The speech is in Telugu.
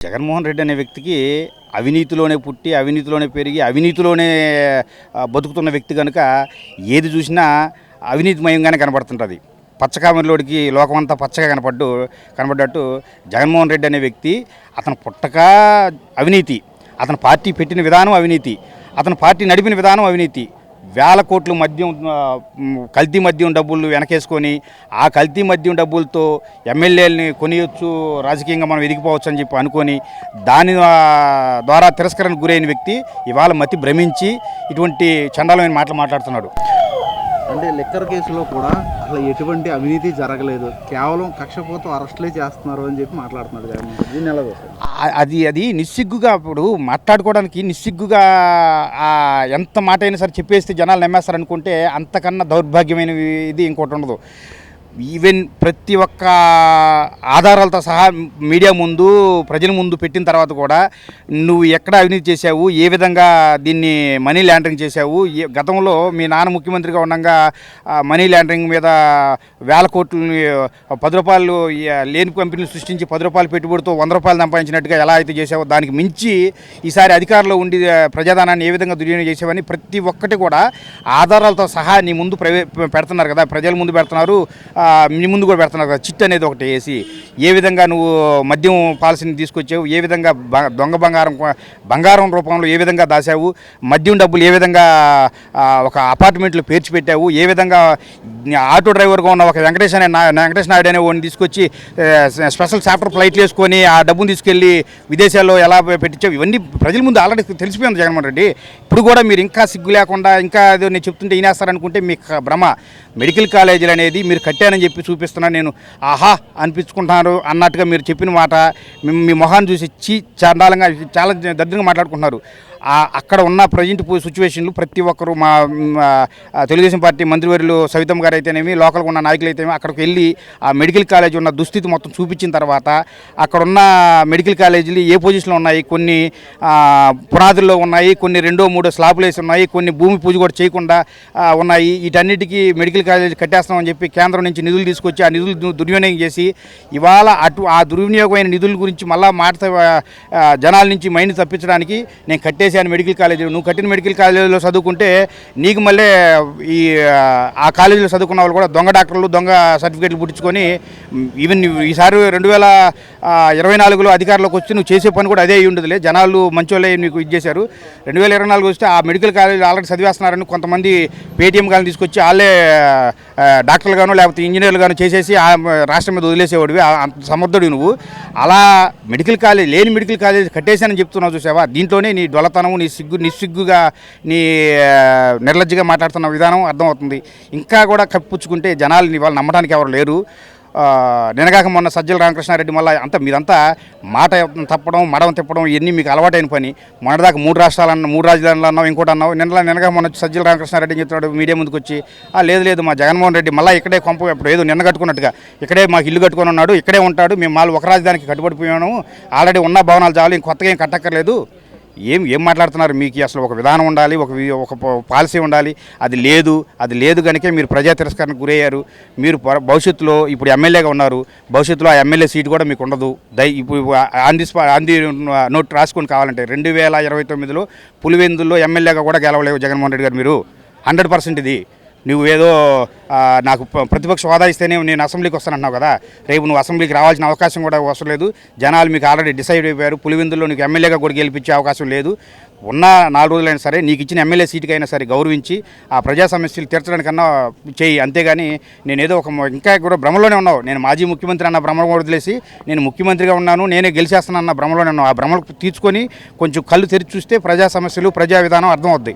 జగన్మోహన్ రెడ్డి అనే వ్యక్తికి అవినీతిలోనే పుట్టి అవినీతిలోనే పెరిగి అవినీతిలోనే బతుకుతున్న వ్యక్తి కనుక ఏది చూసినా అవినీతిమయంగానే కనబడుతుంటుంది. పచ్చకామెరలోడికి లోకమంతా పచ్చగా కనపడ్డు కనబడ్డట్టు జగన్మోహన్ రెడ్డి అనే వ్యక్తి అతను పుట్టక అవినీతి అతను పార్టీ పెట్టిన విధానం అవినీతి అతను పార్టీ నడిపిన విధానం అవినీతి వేల కోట్లు మద్యం కల్తీ మద్యం డబ్బులు వెనకేసుకొని ఆ కల్తీ మద్యం డబ్బులతో ఎమ్మెల్యేలని కొనియొచ్చు రాజకీయంగా మనం ఎదిగిపోవచ్చు అని చెప్పి అనుకొని దాని ద్వారా తిరస్కరణకు గురైన వ్యక్తి ఇవాళ మతి భ్రమించి ఇటువంటి చండాలమైన మాటలు మాట్లాడుతున్నాడు. అంటే లిక్కర్ కేసులో కూడా అసలు ఎటువంటి అవినీతి జరగలేదు. కేవలం కక్షపోతం అరెస్టులే చేస్తున్నారు అని చెప్పి మాట్లాడుతున్నాడు జగన్మోహన్ దీన్ని ఎలా అది అది నిస్సిగ్గుగా అప్పుడు మాట్లాడుకోవడానికి నిస్సిగ్గుగా ఎంత మాట అయినా సరే చెప్పేస్తే జనాలు నమ్మేస్తారు అనుకుంటే అంతకన్నా దౌర్భాగ్యమైన ఇది ఇంకోటి ఉండదు. ఈవెన్ ప్రతి ఒక్క ఆధారాలతో సహా మీడియా ముందు ప్రజల ముందు పెట్టిన తర్వాత కూడా నువ్వు ఎక్కడ అవినీతి చేశావు ఏ విధంగా దీన్ని మనీ లాండరింగ్ చేశావు గతంలో మీ నాన్న ముఖ్యమంత్రిగా ఉండగా మనీ లాండరింగ్ మీద వేల కోట్లు పది రూపాయలు లేని కంపెనీలు సృష్టించి పది రూపాయలు పెట్టుబడితో వంద రూపాయలు సంపాదించినట్టుగా ఎలా అయితే చేసావో దానికి మించి ఈసారి అధికారంలో ఉండి ప్రజాధనాన్ని ఏ విధంగా దుర్వినియోగం చేసావని ప్రతి ఒక్కటి కూడా ఆధారాలతో సహా నీ ముందు ప్రవే పెడుతున్నారు కదా ప్రజల ముందు పెడుతున్నారు. మీ ముందు కూడా పెడుతున్నారు కదా చిట్ అనేది ఒకటి వేసి ఏ విధంగా నువ్వు మద్యం పాలసీని తీసుకొచ్చావు ఏ విధంగా దొంగ బంగారం బంగారం రూపంలో ఏ విధంగా దాచావు మద్యం డబ్బులు ఏ విధంగా ఒక అపార్ట్మెంట్లో పేర్చిపెట్టావు ఏ విధంగా ఆటో డ్రైవర్గా ఉన్న ఒక వెంకటేష్ అనే నా వెంకటేష్ నాయుడు అనే వాడిని తీసుకొచ్చి స్పెషల్ చాప్టర్ ఫ్లైట్లు వేసుకొని ఆ డబ్బును తీసుకెళ్ళి విదేశాల్లో ఎలా పెట్టించావు ఇవన్నీ ప్రజల ముందు ఆల్రెడీ తెలిసిపోయింది జగన్మోహన్ రెడ్డి. ఇప్పుడు కూడా మీరు ఇంకా సిగ్గు లేకుండా ఇంకా ఏదో నేను చెప్తుంటే ఈనేస్తారనుకుంటే మీ భ్రమ. మెడికల్ కాలేజీలు అనేది మీరు కట్టారు కట్టానని చెప్పి చూపిస్తున్నాను. నేను ఆహా అనిపించుకుంటున్నారు అన్నట్టుగా మీరు చెప్పిన మాట మీ- మొహాన్ని చూసి చీ చండాలంగా చాలా దరిద్రంగా మాట్లాడుకుంటున్నారు. అక్కడ ఉన్న ప్రజెంట్ సిచ్యువేషన్లు ప్రతి ఒక్కరు మా తెలుగుదేశం పార్టీ మంత్రివర్యులు సవితమ్మ గారు అయితేనేమి లోకల్గా ఉన్న నాయకులు అయితేనేమి అక్కడికి వెళ్ళి ఆ మెడికల్ కాలేజ్ ఉన్న దుస్థితి మొత్తం చూపించిన తర్వాత అక్కడ ఉన్న మెడికల్ కాలేజీలు ఏ పొజిషన్లో ఉన్నాయి కొన్ని పునాదుల్లో ఉన్నాయి కొన్ని రెండో మూడో స్లాబులు వేసి ఉన్నాయి కొన్ని భూమి పూజ కూడా చేయకుండా ఉన్నాయి. వీటన్నిటికీ మెడికల్ కాలేజ్ కట్టేస్తామని చెప్పి కేంద్రం నుంచి నిధులు తీసుకొచ్చి ఆ నిధులు దుర్వినియోగం చేసి ఇవాళ అటు ఆ దుర్వినియోగమైన నిధుల గురించి మళ్ళా మాట జనాల నుంచి మైండ్ తప్పించడానికి నేను కట్టేశాను మెడికల్ కాలేజీ నువ్వు కట్టిన మెడికల్ కాలేజీలో చదువుకుంటే నీకు మళ్ళీ ఈ ఆ, కాలేజీలో చదువుకున్న వాళ్ళు కూడా దొంగ డాక్టర్లు దొంగ సర్టిఫికేట్లు పుట్టించుకొని ఈవెన్ ఈసారి రెండు వేల ఇరవై నాలుగులో అధికారంలోకి వచ్చి నువ్వు చేసే పని కూడా అదే అయి ఉండదులే. జనాలు మంచోళ్ళే నీకు ఇది చేశారు. రెండు వేల ఇరవై నాలుగు వస్తే ఆ మెడికల్ కాలేజ్ ఆల్రెడీ చదివేస్తున్నారని కొంతమంది పేటీఎం కానీ తీసుకొచ్చి వాళ్ళే డాక్టర్లు గాను లేకపోతే ఇంజనీర్లు కానీ చేసేసి ఆ రాష్ట్రం మీద వదిలేసేవాడివి. ఆ- అంత సమర్థుడు నువ్వు. అలా మెడికల్ కాలేజ్ లేని మెడికల్ కాలేజ్ కట్టేశానని చెప్తున్నావు చూసావా? దీంట్లోనే నీ డొలతనం నీ సిగ్గు నిస్సిగ్గుగా నీ నిర్లజ్జగా మాట్లాడుతున్న విధానం అర్థమవుతుంది. ఇంకా కూడా కప్పిపుచ్చుకుంటే జనాలు ఇవాళ నమ్మడానికి ఎవరు లేరు. నినగాక మొన్న సజ్జల రామకృష్ణారెడ్డి మళ్ళీ అంతా మీరంతా మాట తప్పడం మడం తిప్పడం ఇవన్నీ మీకు అలవాటైన పని. మొన్నదాకా మూడు రాష్ట్రాలన్న మూడు రాజధానులు అన్నావు ఇంకోటి అన్నావు. నిన్న నినగా మొన్న సజ్జల రామకృష్ణారెడ్డి చెప్తున్నాడు మీడియా ముందుకు వచ్చి? "ఆ, లేదు లేదు మా జగన్మోహన్ రెడ్డి మళ్ళీ ఇక్కడే కొంప ఇప్పుడు ఏదో నిన్న కట్టుకున్నట్టుగా ఇక్కడే మాకు ఇల్లు కట్టుకొని ఉన్నాడు ఇక్కడే ఉంటాడు మేము మళ్ళీ ఒక రాజధానికి కట్టుబడిపోయాము. ఆల్రెడీ ఉన్న భవనాలు చాలు ఇంకొత్తగా ఏం కట్టక్కర్లేదు. ఏం ఏం మాట్లాడుతున్నారు? మీకు అసలు ఒక విధానం ఉండాలి ఒక ఒక పాలసీ ఉండాలి. అది లేదు. అది లేదు కనుకే మీరు ప్రజా తిరస్కరణకు గురయ్యారు. మీరు భవిష్యత్తులో ఇప్పుడు ఎమ్మెల్యేగా ఉన్నారు. భవిష్యత్తులో ఆ ఎమ్మెల్యే సీట్ కూడా మీకు ఉండదు. దై ఇప్పుడు ఆన్ ది నోట్ రాసుకొని కావాలంటే రెండు వేల ఇరవై తొమ్మిదిలో పులివెందుల్లో ఎమ్మెల్యేగా కూడా గెలవలేవు జగన్మోహన్ రెడ్డి గారు మీరు. హండ్రెడ్ పర్సెంట్ ఇది. నువ్వు ఏదో నాకు ప్రతిపక్ష హోదా ఇస్తేనే నేను అసెంబ్లీకి వస్తానంటున్నావు కదా రేపు నువ్వు అసెంబ్లీకి రావాల్సిన అవకాశం కూడా అవసరం లేదు. జనాలు మీకు ఆల్రెడీ డిసైడ్ అయిపోయారు. పులివెందుల్లో నీకు ఎమ్మెల్యేగా కూడా గెలిపించే అవకాశం లేదు. ఉన్న నాలుగు రోజులైనా సరే నీకు ఇచ్చిన ఎమ్మెల్యే సీటుకైనా అయినా సరే గౌరవించి ఆ ప్రజా సమస్యలు తీర్చడానికన్నా చేయి. అంతేగాని నేను ఏదో ఒక ఇంకా కూడా భ్రమలోనే ఉన్నావు. నేను మాజీ ముఖ్యమంత్రి అన్న భ్రమ వదిలేసి నేను ముఖ్యమంత్రిగా ఉన్నాను నేనే గెలిచేస్తానన్న భ్రమలోనే ఉన్నావు. ఆ భ్రమలు తీర్చుకొని కొంచెం కళ్ళు తెరిచి చూస్తే ప్రజా సమస్యలు ప్రజా విధానం అర్థమవుద్ది.